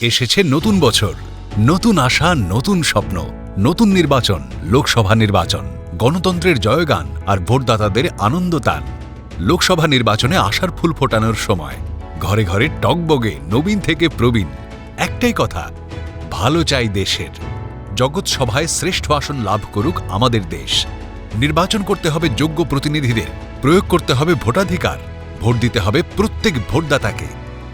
এসেছে নতুন বছর। নতুন আশা, নতুন স্বপ্ন, নতুন নির্বাচন, লোকসভা নির্বাচন, গণতন্ত্রের জয়গান আর ভোটদাতাদের আনন্দতান লোকসভা নির্বাচনে আশার ফুল ফোটানোর সময় ঘরে ঘরে টকবগে নবীন থেকে প্রবীণ। একটাই কথা, ভালো চাই দেশের। জগৎ সভায় শ্রেষ্ঠ আসন লাভ করুক আমাদের দেশ। নির্বাচন করতে হবে যোগ্য প্রতিনিধিদের, প্রয়োগ করতে হবে ভোটাধিকার, ভোট দিতে হবে প্রত্যেক ভোটদাতাকে।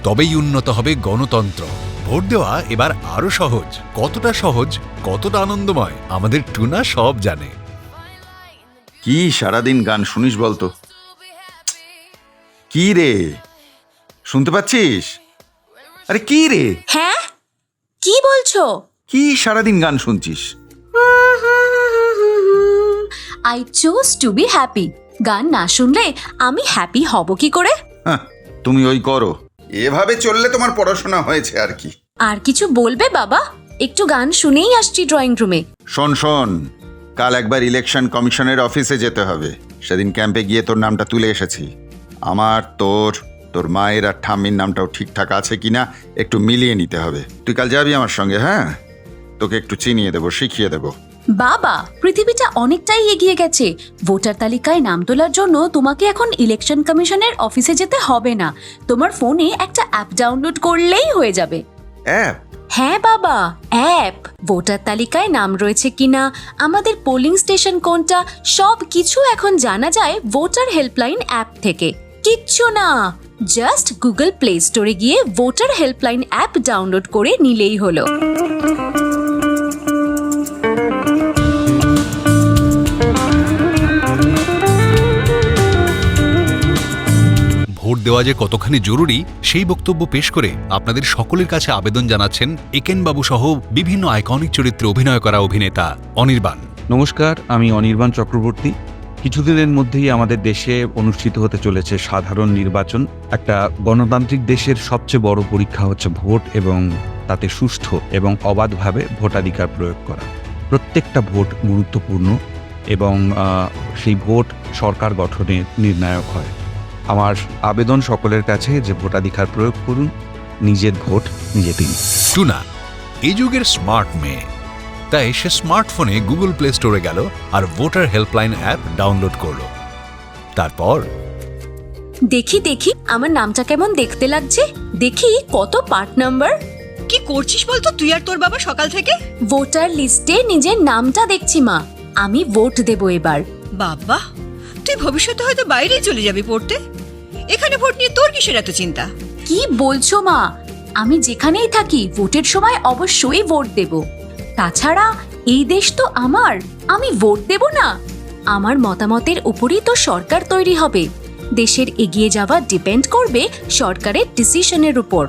তবেই উন্নত হবে গণতন্ত্র। ভোট দেওয়া এবার আরও সহজ। কতটা সহজ কতটা আনন্দময় আমাদের টুনা সব জানে। কি সারাদিন গান শুনিস বলতো? কি রে? শুনতে পাচ্ছিস? আরে কি রে? হ্যাঁ? কি বলছো? কি সারাদিন গান শুনছিস? I choose to be happy গান না শুনলে আমি হ্যাপি হব কি করে? হাহ, তুমি ওই করো। এভাবে চললে তোমার পড়াশোনা হয়েছে আর কি। আর কিছু বলবে বাবা? একটু গান শুনেই আসছি ড্রয়িং রুমে শোন শোন। কাল একবার ইলেকশন কমিশনের অফিসে যেতে হবে। সেদিন ক্যাম্পে গিয়ে তোর নামটা তুলে এসেছি। আমার তোর তোর মায়ের আর ঠাম্মির নামটাও ঠিকঠাক আছে কিনা একটু মিলিয়ে নিতে হবে। তুই কাল যাবি আমার সঙ্গে হ্যাঁ? তোকে একটু চিনিয়ে দেবো শিখিয়ে দেবো। বাবা পৃথিবীটা অনেকটাই এগিয়ে গেছে। ভোটার তালিকায় নাম তোলার জন্য তোমাকে এখন ইলেকশন কমিশনের অফিসে যেতে হবে না। তোমার ফোনে একটা অ্যাপ ডাউনলোড করলেই হয়ে যাবে। অ্যাপ? হ্যাঁ বাবা অ্যাপ। ভোটার তালিকায় নাম রয়েছে কিনা আমাদের পোলিং স্টেশন কোনটা সব কিছু এখন জানা যায় ভোটার হেল্পলাইন অ্যাপ থেকে। কিচ্ছু না। জাস্ট গুগল প্লে স্টোরে গিয়ে ভোটার হেল্পলাইন অ্যাপ ডাউনলোড করে নিলেই হলো। দেওয়া যে কতখানি জরুরি, সেই বক্তব্য পেশ করে আপনাদের সকলের কাছে আবেদন জানাচ্ছেন একেনবাবু সহ বিভিন্ন আইকনিক চরিত্রে অভিনয় করা অভিনেতা অনির্বাণ। নমস্কার, আমি অনির্বাণ চক্রবর্তী। কিছুদিনের মধ্যেই আমাদের দেশে অনুষ্ঠিত হতে চলেছে সাধারণ নির্বাচন। একটা গণতান্ত্রিক দেশের সবচেয়ে বড় পরীক্ষা হচ্ছে ভোট এবং তাতে সুষ্ঠু এবং অবাধভাবে ভোটাধিকার প্রয়োগ করা। প্রত্যেকটা ভোট গুরুত্বপূর্ণ এবং সেই ভোট সরকার গঠনে নির্ণায়ক হয়। আমার আবেদন সকলের কাছে যে ভোটাধিকার প্রয়োগ করুন নিজের ভোট নিজে দিন। টুনা এই যুগের স্মার্ট মেয়ে। তাই সে স্মার্টফোনে গুগল প্লে স্টোরে গেল আর ভোটার হেল্পলাইন অ্যাপ ডাউনলোড করল। তারপর? দেখি দেখি আমার নামটা কেমন দেখতে লাগছে? দেখি কত পার্ট নাম্বার? কি করছিস বলতো তুই আর তোর বাবা সকাল থেকে? ভোটার লিস্টে নিজের নামটা দেখছি মা। আমি ভোট দেব এবার। বাবা তুই ভবিষ্যতে হয়তো বাইরেই চলে যাবি পড়তে? এখানে ভোট নিয়ে তোর কিসের এত চিন্তা? কি বলছো মা? আমি যেখানেই থাকি ভোটের সময় অবশ্যই ভোট দেব। তাছাড়া এই দেশ তো আমার আমি ভোট দেব না। আমার মতামতের উপরই তো সরকার তৈরি হবে। দেশের এগিয়ে যাওয়া ডিপেন্ড করবে সরকারের ডিসিশনের উপর।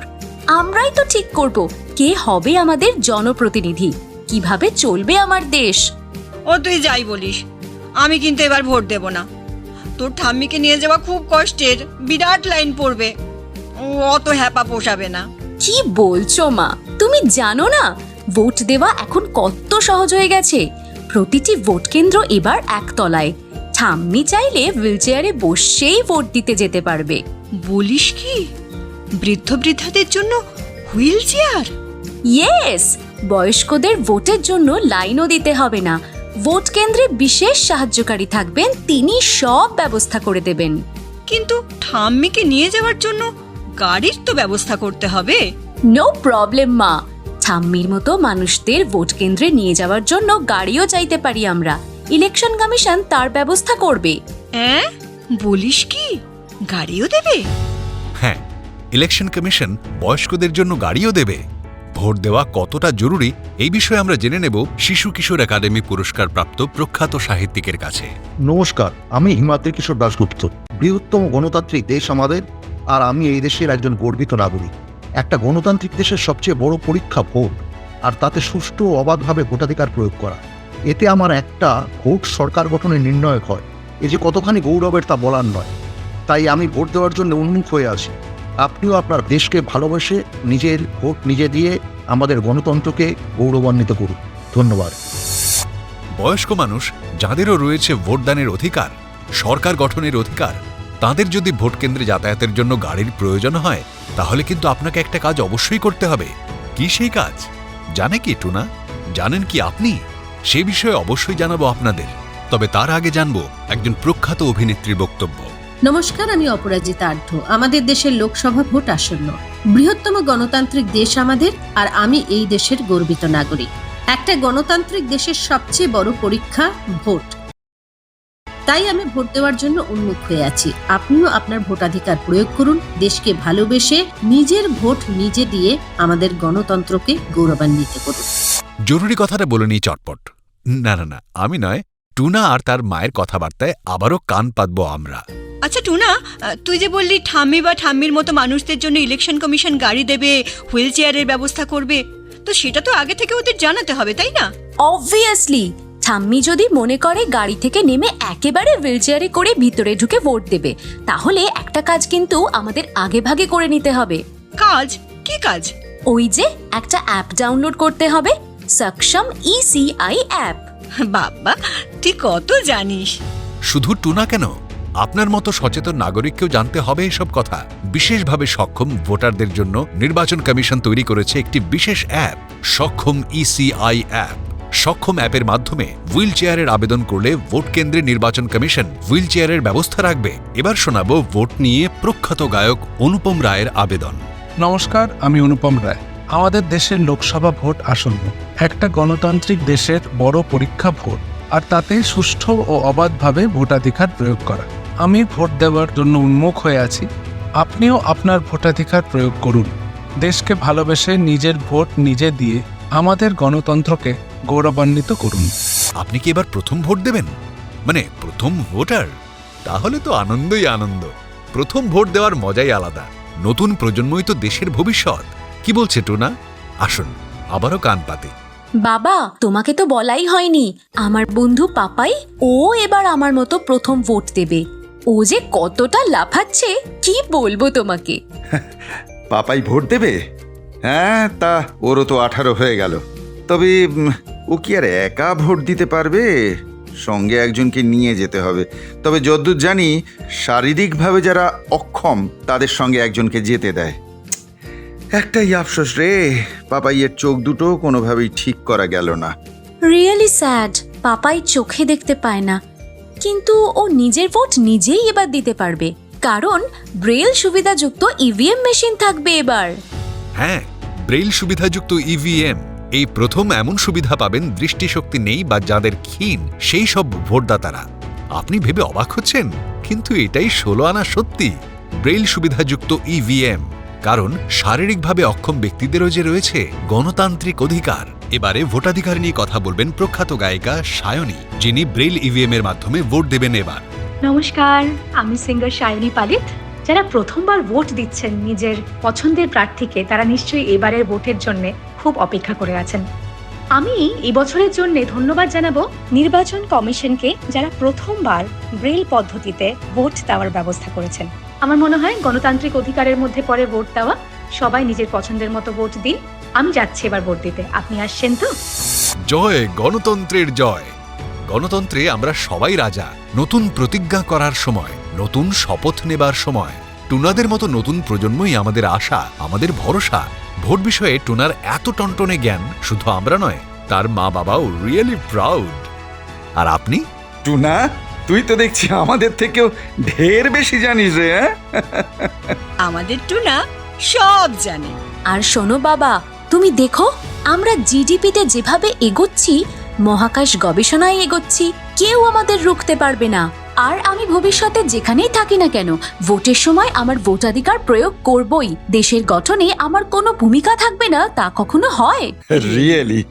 আমরাই তো ঠিক করব কে হবে আমাদের জনপ্রতিনিধি কীভাবে চলবে আমার দেশ। ও তুই যাই বলিস আমি কিন্তু এবার ভোট দেব না। তোর ঠাম্মিকে নিয়ে যাওয়া খুব কষ্টের বিরাট লাইন পড়বে। ও অত হ্যাপা পোষাবে না। কি বলছো মা? তুমি জানো না ভোট দেওয়া এখন কত সহজ হয়ে গেছে। প্রতিটি ভোট কেন্দ্র এবার একতলায়। ঠাম্মি চাইলে হুইলচেয়ারে বসেই ভোট দিতে যেতে পারবে। বলিস কি? বৃদ্ধ বৃদ্ধাদের জন্য হুইল চেয়ার ইয়েস বয়স্কদের ভোটের জন্য লাইনও দিতে হবে না। ভোট কেন্দ্রে বিশেষ সাহায্যকারী থাকবেন তিনি সব ব্যবস্থা করে দেবেন। কিন্তু ঠাম্মিকে নিয়ে যাওয়ার জন্য গাড়ির তো ব্যবস্থা করতে হবে। নো প্রবলেম মা। ঠাম্মির মতো মানুষদের ভোট কেন্দ্রে নিয়ে যাওয়ার জন্য গাড়িও চাইতে পারি আমরা। ইলেকশন কমিশন তার ব্যবস্থা করবে। হ্যাঁ বলিস কি? গাড়িও দেবে? হ্যাঁ ইলেকশন কমিশন বয়স্কদের জন্য গাড়িও দেবে। ভোট দেওয়া কতটা জরুরি, এই বিষয়ে আমরা জেনে নেব শিশু কিশোর একাডেমি পুরস্কার প্রাপ্ত প্রখ্যাত সাহিত্যিকের কাছে। নমস্কার, আমি হিমাদ্রি কিশোর দাশগুপ্ত, বৃহত্তম গণতান্ত্রিক দেশ আমাদের, আর আমি এই দেশের একজন গর্বিত নাগরিক। একটা গণতান্ত্রিক দেশের সবচেয়ে বড় পরীক্ষা ভোট, আর তাতে সুষ্ঠু ও অবাধভাবে ভোটাধিকার প্রয়োগ করা। এতে আমার একটা ভোট সরকার গঠনে নির্ণায়ক হয়, এ যে কতখানি গৌরবের তা বলার নয়। তাই আমি ভোট দেওয়ার জন্য উন্মুখ হয়ে আছি। আপনিও আপনার দেশকে ভালোবেসে নিজের ভোট নিজে দিয়ে আমাদের গণতন্ত্রকে গৌরবান্বিত করুন। ধন্যবাদ। বয়স্ক মানুষ যাদেরও রয়েছে ভোটদানের অধিকার, সরকার গঠনের অধিকার, তাদের যদি ভোট কেন্দ্রে যাতায়াতের জন্য গাড়ির প্রয়োজন হয়, তাহলে কিন্তু আপনাকে একটা কাজ অবশ্যই করতে হবে। কি সেই কাজ? জানে কি টুনা? জানেন কি আপনি? সে বিষয়ে অবশ্যই জানাব আপনাদের। তবে তার আগে জানব একজন প্রখ্যাত অভিনেত্রীর বক্তব্য। নমস্কার, আমি অপরাজিতা আঢ্য আমাদের দেশের লোকসভা ভোট আসন্ন। বৃহত্তম গণতান্ত্রিক দেশ আমাদের, আর আমি এই দেশের গর্বিত নাগরিক। একটা গণতান্ত্রিক দেশের সবচেয়ে বড় পরীক্ষা ভোট। তাই আমি ভোট দেওয়ার জন্য উন্মুখ হয়ে আছি। আপনিও আপনার ভোটাধিকার প্রয়োগ করুন, দেশকে ভালোবেসে নিজের ভোট নিজে দিয়ে আমাদের গণতন্ত্রকে গৌরবান্বিত করুন। জরুরি কথাটা বলে নিই চটপট। না না না, আমি নয়, টুনা আর তার মায়ের কথাবার্তায় আবারও কান পাতবো আমরা। আচ্ছা টুনা তুই যে বললি ঠাম্মি বা ঠাম্মির মতো মানুষদের জন্য ইলেকশন কমিশন গাড়ি দেবে হুইল চেয়ারের ব্যবস্থা করবে তো সেটা তো আগে থেকে ওদের জানাতে হবে তাই না? অবভিয়াসলি ঠাম্মি যদি মনে করে গাড়ি থেকে নেমে একেবারে হুইলচেয়ারে করে ভিতরে ঢুকে ভোট দেবে তাহলে একটা কাজ কিন্তু আমাদের আগে ভাগে করে নিতে হবে। কাজ? কি কাজ? ওই যে একটা অ্যাপ ডাউনলোড করতে হবে সক্ষম ইসিআই অ্যাপ বাবা তুই কত জানিস। শুধু টুনা কেন? আপনার মতো সচেতন নাগরিককেও জানতে হবে এসব কথা। বিশেষভাবে সক্ষম ভোটারদের জন্য নির্বাচন কমিশন তৈরি করেছে একটি বিশেষ অ্যাপ, সক্ষম ইসিআই অ্যাপ। সক্ষম অ্যাপের মাধ্যমে হুইল চেয়ারের আবেদন করলে ভোট কেন্দ্রে নির্বাচন কমিশন হুইল চেয়ারের ব্যবস্থা রাখবে। এবার শোনাবো ভোট নিয়ে প্রখ্যাত গায়ক অনুপম রায়ের আবেদন। নমস্কার, আমি অনুপম রায়। আমাদের দেশের লোকসভা ভোট আসন্ন। একটা গণতান্ত্রিক দেশের বড় পরীক্ষা ভোট, আর তাতে সুষ্ঠু ও অবাধভাবে ভোটাধিকার প্রয়োগ করা। আমি ভোট দেওয়ার জন্য উন্মুখ হয়ে আছি। আপনিও আপনার ভোটাধিকার প্রয়োগ করুন। দেশকে ভালোবেসে নিজের ভোট নিজে দিয়ে আমাদের গণতন্ত্রকে গৌরবান্বিত করুন। আপনি কি এবার প্রথম ভোট দেবেন? মানে প্রথম ভোটার? তাহলে তো আনন্দই আনন্দ। প্রথম ভোট দেওয়ার মজাই আলাদা। নতুন প্রজন্মই তো দেশের ভবিষ্যৎ। কি বলছে টুনা? আসুন আবারও কান পাতে। বাবা তোমাকে তো বলাই হয়নি। আমার বন্ধু পাপাই ও এবার আমার মতো প্রথম ভোট দেবে। ও যে কতটা লাফাচ্ছে কি বলব তোমাকে? পাপাই ভোট দেবে? হ্যাঁ তা ওরও তো আঠারো হয়ে গেল। তবে ও কি আর একা ভোট দিতে পারবে? সঙ্গে একজনকে নিয়ে যেতে হবে। তবে যদ্দূর জানি শারীরিকভাবে যারা অক্ষম তাদের সঙ্গে একজনকে যেতে দেয়। একটাই আফসোস রে পাপাইয়ের চোখ দুটো কোনোভাবেই ঠিক করা গেল না। রিয়েলি স্যাড পাপাই চোখে দেখতে পায় না। কিন্তু ও নিজের ভোট নিজেই এবার দিতে পারবে। কারণ ব্রেল সুবিধাযুক্ত ইভিএম মেশিন থাকবে এবার। হ্যাঁ ব্রেইল সুবিধাযুক্ত ইভিএম এই প্রথম এমন সুবিধা পাবেন দৃষ্টিশক্তি নেই বা যাদের ক্ষীণ, সেই সব ভোটদাতারা। আপনি ভেবে অবাক হচ্ছেন, কিন্তু এটাই ষোলো আনা সত্যি। ব্রেইল সুবিধাযুক্ত ইভিএম কারণ শারীরিকভাবে অক্ষম ব্যক্তিদেরও যে রয়েছে গণতান্ত্রিক অধিকার। এবারে ভোটাধিকার নিয়ে কথা বলবেন প্রখ্যাত গায়িকা সায়নী, যিনি ব্রেইল ইভিএম এর মাধ্যমে ভোট দেবেন এবার। নমস্কার, আমি সিঙ্গার সায়নী পালিত। যারা প্রথমবার ভোট দিচ্ছেন নিজের পছন্দের প্রার্থীকে, তারা নিশ্চয়ই এবারের ভোটের জন্য খুব অপেক্ষা করে আছেন। আমি এই বছরের জন্য ধন্যবাদ জানাব নির্বাচন কমিশনকে, যারা প্রথমবার ব্রেল পদ্ধতিতে ভোট দেওয়ার ব্যবস্থা করেছেন। আমার মনে হয় গণতান্ত্রিক অধিকারের মধ্যে পরে ভোট দেওয়া, সবাই নিজের পছন্দের মতো ভোট দিন। আমি যাচ্ছি এবার ভোট দিতে। আপনি আসছেন তো? জয় গণতন্ত্রের জয়। গণতন্ত্রে আমরা সবাই রাজা। নতুন প্রতিজ্ঞা করার সময় নতুন শপথ নেবার সময়। টুনাদের মতো নতুন প্রজন্মই আমাদের আশা আমাদের ভরসা। ভোট বিষয়ে টুনার এত টনটনে জ্ঞান শুধু আমরা নয় তার মা বাবাও রিয়েলি প্রাউড। আর আপনি? টুনা তুই তো দেখছি আমাদের থেকেও ঢের বেশি জানিস রে হ্যাঁ? আমাদের টুনা সব জানে। আর শোনো বাবা তুমি দেখো আমরা জিডিপিতে যেভাবে এগোচ্ছি মহাকাশ গবেষণায় এগোচ্ছি কেউ আমাদের রুখতে পারবে না। আর আমি ভবিষ্যতে যেখানেই থাকি না কেন ভোটের সময় আমার ভোটাধিকার প্রয়োগ করবই। দেশের গঠনে আমার কোনো ভূমিকা থাকবে না তা কখনো হয়? রিয়েলি.